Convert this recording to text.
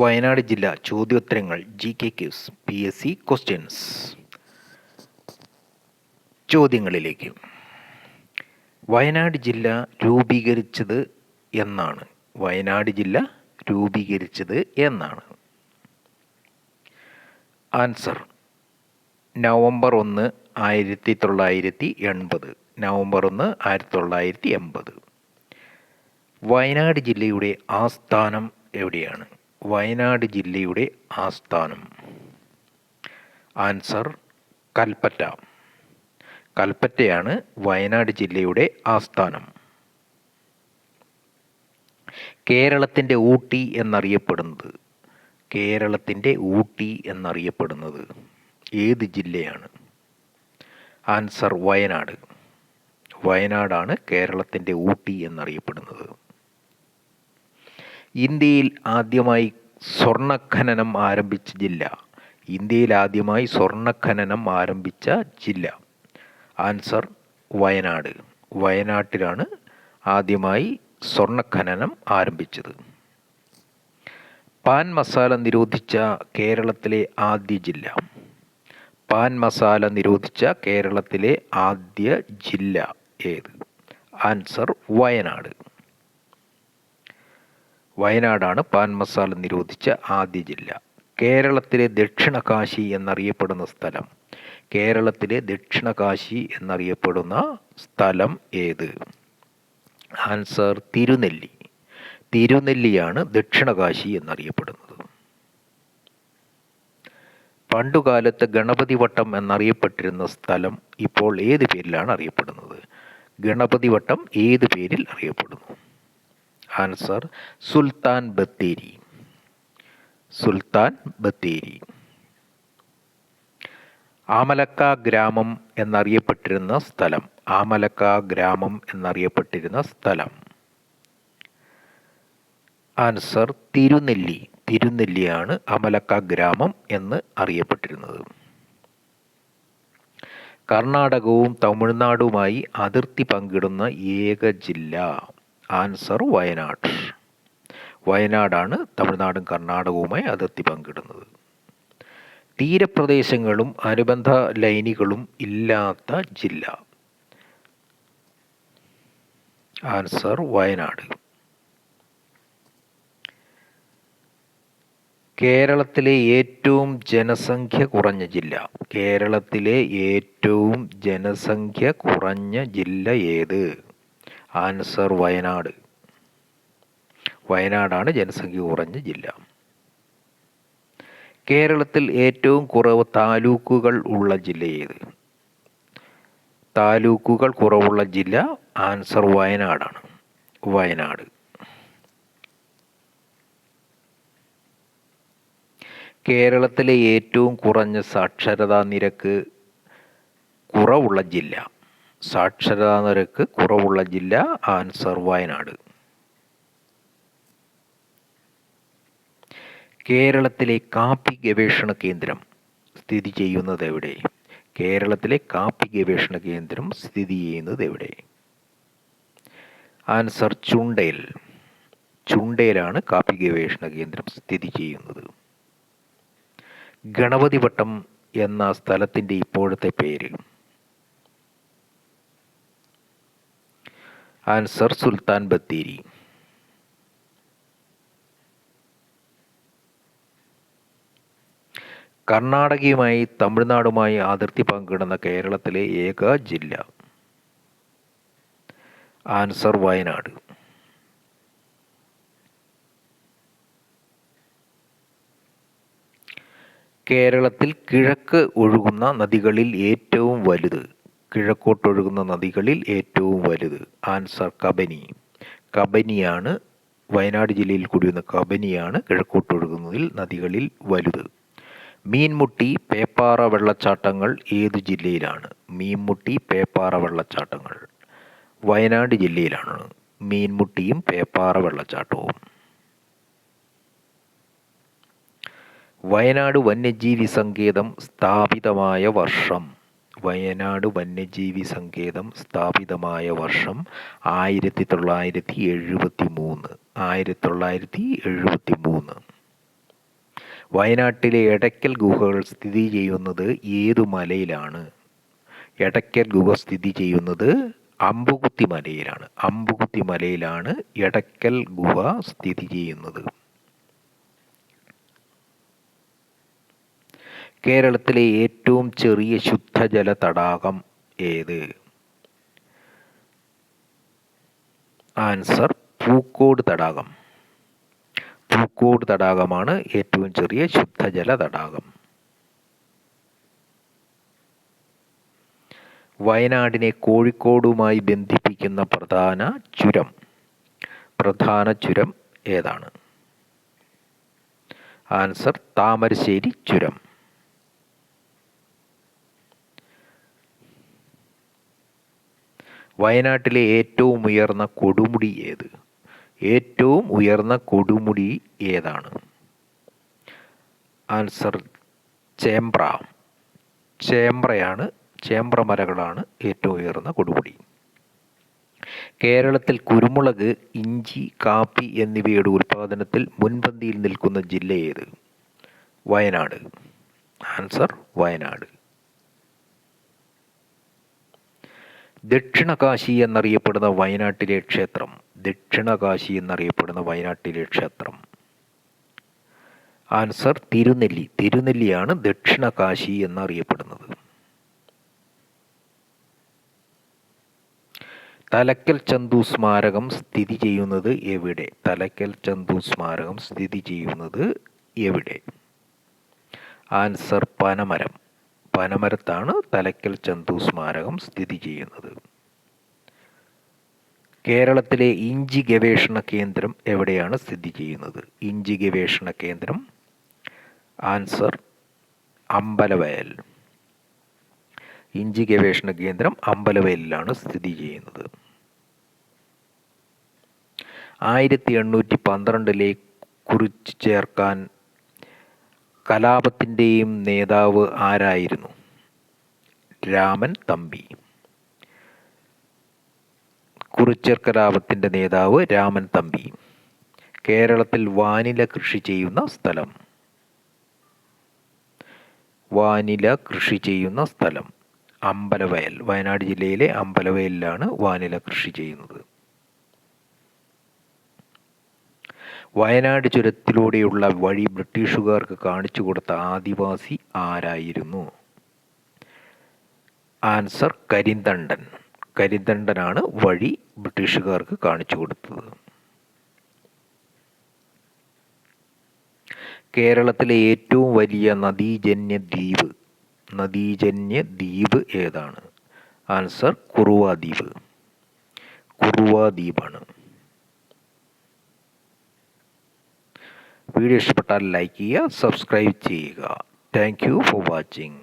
വയനാട് ജില്ല ചോദ്യോത്തരങ്ങൾ G K Qs P S C questions. ചോദ്യങ്ങളിലേക്ക്. Wayanad ജില്ല രൂപീകരിച്ചത് എന്നാണ്. വയനാട് ജില്ല രൂപീകരിച്ചത് എന്നാണ്. ആൻസർ. നവംബർ ഒന്ന് ആയിരത്തി തൊള്ളായിരത്തി എൺപത് നവംബർ ഒന്ന് ആയിരത്തി തൊള്ളായിരത്തി എൺപത് വയനാട് ജില്ലയുടെ ആസ്ഥാനം എവിടെയാണ്? വയനാട് ജില്ലയുടെ ആസ്ഥാനം. ആൻസർ കൽപ്പറ്റ. കൽപ്പറ്റയാണ് വയനാട് ജില്ലയുടെ ആസ്ഥാനം. കേരളത്തിന്റെ ഊട്ടി എന്നറിയപ്പെടുന്നത്. കേരളത്തിന്റെ ഊട്ടി എന്നറിയപ്പെടുന്നത് ഏത് ജില്ലയാണ്? ആൻസർ വയനാട്. വയനാടാണ് കേരളത്തിന്റെ ഊട്ടി എന്നറിയപ്പെടുന്നത്. ഇന്ത്യയിൽ ആദ്യമായി സ്വർണഖനനം ആരംഭിച്ച ജില്ല. ഇന്ത്യയിൽ ആദ്യമായി സ്വർണഖനനം ആരംഭിച്ച ജില്ല. ആൻസർ വയനാട്. വയനാട്ടിലാണ് ആദ്യമായി സ്വർണഖനനം ആരംഭിച്ചത്. പാൻ മസാല നിരോധിച്ച കേരളത്തിലെ ആദ്യ ജില്ല. പാൻ മസാല നിരോധിച്ച കേരളത്തിലെ ആദ്യ ജില്ല ഏത്? ആൻസർ വയനാട്. വയനാടാണ് പാൻ മസാല നിരോധിച്ച ആദ്യ ജില്ല. കേരളത്തിലെ ദക്ഷിണ കാശി എന്നറിയപ്പെടുന്ന സ്ഥലം. കേരളത്തിലെ ദക്ഷിണ കാശി എന്നറിയപ്പെടുന്ന സ്ഥലം ഏത്? ആൻസർ തിരുനെല്ലി. തിരുനെല്ലിയാണ് ദക്ഷിണ കാശി എന്നറിയപ്പെടുന്നത്. പണ്ടുകാലത്ത് ഗണപതി വട്ടം എന്നറിയപ്പെട്ടിരുന്ന സ്ഥലം ഇപ്പോൾ ഏത് പേരിലാണ് അറിയപ്പെടുന്നത്? ഗണപതി വട്ടം ഏത് പേരിൽ അറിയപ്പെടുന്നു? ആൻസർ സുൽത്താൻ ബത്തേരി. സുൽത്താൻ ബത്തേരി. ആമലക്ക ഗ്രാമം എന്നറിയപ്പെട്ടിരുന്ന സ്ഥലം. ആമലക്ക ഗ്രാമം എന്നറിയപ്പെട്ടിരുന്ന സ്ഥലം. ആൻസർ തിരുനെല്ലി. തിരുനെല്ലിയാണ് അമലക്ക ഗ്രാമം എന്ന് അറിയപ്പെട്ടിരുന്നത്. കർണാടകവും തമിഴ്നാടുമായി അതിർത്തി പങ്കിടുന്ന ഏക ജില്ല. ആൻസർ വയനാട്. വയനാടാണ് തമിഴ്നാടും കർണാടകവുമായി അതിർത്തി പങ്കിടുന്നത്. തീരപ്രദേശങ്ങളും അനുബന്ധ ലൈനികളും ഇല്ലാത്ത ജില്ല. ആൻസർ വയനാട്. കേരളത്തിലെ ഏറ്റവും ജനസംഖ്യ കുറഞ്ഞ ജില്ല. കേരളത്തിലെ ഏറ്റവും ജനസംഖ്യ കുറഞ്ഞ ജില്ല ഏത്? ആൻസർ വയനാട്. വയനാടാണ് ജനസംഖ്യ കുറഞ്ഞ ജില്ല. കേരളത്തിൽ ഏറ്റവും കുറവ് താലൂക്കുകൾ ഉള്ള ജില്ല ഏത്? താലൂക്കുകൾ കുറവുള്ള ജില്ല ആൻസർ വയനാടാണ്. വയനാട്. കേരളത്തിലെ ഏറ്റവും കുറഞ്ഞ സാക്ഷരതാ നിരക്ക് കുറവുള്ള ജില്ല സാക്ഷരതാ നിരക്ക് കുറവുള്ള ജില്ല ആൻസർ വയനാട്. കേരളത്തിലെ കാപ്പി ഗവേഷണ കേന്ദ്രം സ്ഥിതി ചെയ്യുന്നത് എവിടെ? കേരളത്തിലെ കാപ്പി ഗവേഷണ കേന്ദ്രം സ്ഥിതി ചെയ്യുന്നത് എവിടെ? ആൻസർ ചുണ്ടയിൽ ചുണ്ടയിലാണ് കാപ്പി ഗവേഷണ കേന്ദ്രം സ്ഥിതി ചെയ്യുന്നത്. ഗണപതിവട്ടം എന്ന സ്ഥലത്തിന്റെ ഇപ്പോഴത്തെ പേര്. ആൻസർ സുൽത്താൻ ബത്തേരി. കർണാടകയുമായി തമിഴ്നാടുമായി അതിർത്തി പങ്കിടുന്ന കേരളത്തിലെ ഏക ജില്ല. ആൻസർ വയനാട്. കേരളത്തിൽ കിഴക്ക് ഒഴുകുന്ന നദികളിൽ ഏറ്റവും വലുത് കിഴക്കോട്ടൊഴുകുന്ന നദികളിൽ ഏറ്റവും വലുത്. ആൻസർ കബനി. കബനിയാണ് വയനാട് ജില്ലയിൽ കുടിയുന്ന കബനിയാണ് കിഴക്കോട്ടൊഴുകുന്നതിൽ നദികളിൽ വലുത്. മീൻമുട്ടി പേപ്പാറ വെള്ളച്ചാട്ടങ്ങൾ ഏത് ജില്ലയിലാണ്? മീൻമുട്ടി പേപ്പാറ വെള്ളച്ചാട്ടങ്ങൾ വയനാട് ജില്ലയിലാണ് മീൻമുട്ടിയും പേപ്പാറ വെള്ളച്ചാട്ടവും. വയനാട് വന്യജീവി സങ്കേതം സ്ഥാപിതമായ വർഷം. വയനാട് വന്യജീവി സങ്കേതം സ്ഥാപിതമായ വർഷം ആയിരത്തി തൊള്ളായിരത്തി എഴുപത്തി മൂന്ന് ആയിരത്തി തൊള്ളായിരത്തി എഴുപത്തി മൂന്ന് വയനാട്ടിലെ എടയ്ക്കൽ ഗുഹകൾ സ്ഥിതി ചെയ്യുന്നത് ഏതു മലയിലാണ്? എടയ്ക്കൽ ഗുഹ സ്ഥിതി ചെയ്യുന്നത് അമ്പുകുത്തി മലയിലാണ്. അമ്പുകുത്തി മലയിലാണ് എടയ്ക്കൽ ഗുഹ സ്ഥിതി ചെയ്യുന്നത്. കേരളത്തിലെ ഏറ്റവും ചെറിയ ശുദ്ധജല തടാകം ഏത്? ആൻസർ പൂക്കോട് തടാകം. പൂക്കോട് തടാകമാണ് ഏറ്റവും ചെറിയ ശുദ്ധജല തടാകം. വയനാടിനെ കോഴിക്കോടുമായി ബന്ധിപ്പിക്കുന്ന പ്രധാന ചുരം പ്രധാന ചുരം ഏതാണ്? ആൻസർ താമരശ്ശേരി ചുരം. വയനാട്ടിലെ ഏറ്റവും ഉയർന്ന കൊടുമുടി ഏത്? ഏറ്റവും ഉയർന്ന കൊടുമുടി ഏതാണ്? ആൻസർ ചേമ്പ്ര. ചേമ്പ്രയാണ് ചേമ്പ്ര മരകളാണ് ഏറ്റവും ഉയർന്ന കൊടുമുടി. കേരളത്തിൽ കുരുമുളക് ഇഞ്ചി കാപ്പി എന്നിവയുടെ ഉൽപ്പാദനത്തിൽ മുൻപന്തിയിൽ നിൽക്കുന്ന ജില്ല ഏത്? വയനാട്. ആൻസർ വയനാട്. ദക്ഷിണകാശി എന്നറിയപ്പെടുന്ന വയനാട്ടിലെ ക്ഷേത്രം. ദക്ഷിണകാശി എന്നറിയപ്പെടുന്ന വയനാട്ടിലെ ക്ഷേത്രം. ആൻസർ തിരുനെല്ലി. തിരുനെല്ലിയാണ് ദക്ഷിണകാശി എന്നറിയപ്പെടുന്നത്. തലക്കൽ ചന്തു സ്മാരകം സ്ഥിതി ചെയ്യുന്നത് എവിടെ? തലക്കൽ ചന്തു സ്മാരകം സ്ഥിതി ചെയ്യുന്നത് എവിടെ? ആൻസർ പനമരം. പനമരത്താണ് തലക്കൽ ചന്തു സ്മാരകം സ്ഥിതി ചെയ്യുന്നത്. കേരളത്തിലെ ഇഞ്ചി ഗവേഷണ കേന്ദ്രം എവിടെയാണ് സ്ഥിതി ചെയ്യുന്നത്? ഇഞ്ചി ഗവേഷണ കേന്ദ്രം ആൻസർ അമ്പലവയൽ. ഇഞ്ചി ഗവേഷണ കേന്ദ്രം അമ്പലവയലിലാണ് സ്ഥിതി ചെയ്യുന്നത്. ആയിരത്തി എണ്ണൂറ്റി പന്ത്രണ്ടിലെ കുറിച്ച് ചേർക്കാൻ കലാപത്തിന്റെയും നേതാവ് ആരായിരുന്നു? രാമൻ തമ്പി. കുറിച്യർ കലാപത്തിന്റെ നേതാവ് രാമൻ തമ്പി. കേരളത്തിൽ വാനില കൃഷി ചെയ്യുന്ന സ്ഥലം. വാനില കൃഷി ചെയ്യുന്ന സ്ഥലം. അമ്പലവയൽ. വയനാട് ജില്ലയിലെ അമ്പലവയലിലാണ് വാനില കൃഷി ചെയ്യുന്നത്. വയനാട് ചുരത്തിലൂടെയുള്ള വഴി ബ്രിട്ടീഷുകാർക്ക് കാണിച്ചു കൊടുത്ത ആദിവാസി ആരായിരുന്നു? ആൻസർ കരിന്തണ്ടൻ. കരിന്തണ്ടനാണ് വഴി ബ്രിട്ടീഷുകാർക്ക് കാണിച്ചു കൊടുത്തത്. കേരളത്തിലെ ഏറ്റവും വലിയ നദീജന്യ ദ്വീപ് നദീജന്യ ദ്വീപ് ഏതാണ്? ആൻസർ കുറുവ ദ്വീപ് കുറുവ ദ്വീപാണ് वीडियो इष्टा लाइक या subscribe thank you for watching